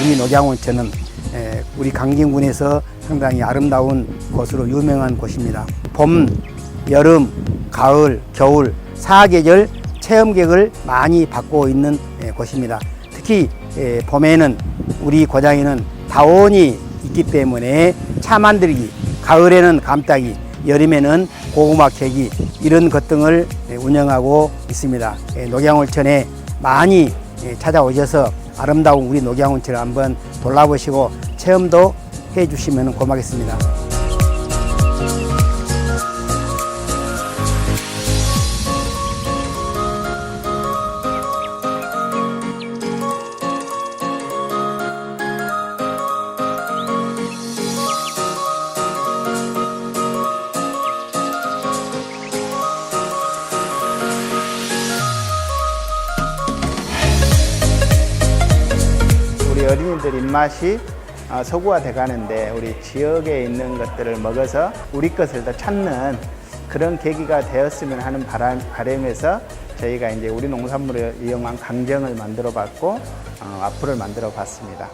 우리 녹양온천은 에, 우리 강진군에서 상당히 아름다운 곳으로 유명한 곳입니다. 봄, 여름, 가을, 겨울 사계절 체험객을 많이 받고 있는 에, 곳입니다. 특히 에, 봄에는 우리 고장에는 다원이 있기 때문에 차 만들기, 가을에는 감따기, 여름에는 고구마 캐기 이런 것 등을 에, 운영하고 있습니다. 에, 녹양온천에 많이 에, 찾아오셔서 아름다운 우리 녹양온천을 한번 돌아보시고 체험도 해주시면 고맙겠습니다. 어린이들 입맛이 어, 서구화돼 가는데 우리 지역에 있는 것들을 먹어서 우리 것을 더 찾는 그런 계기가 되었으면 하는 바람, 바람에서 저희가 이제 우리 농산물을 이용한 강정을 만들어 봤고 어, 앞으로 만들어 봤습니다.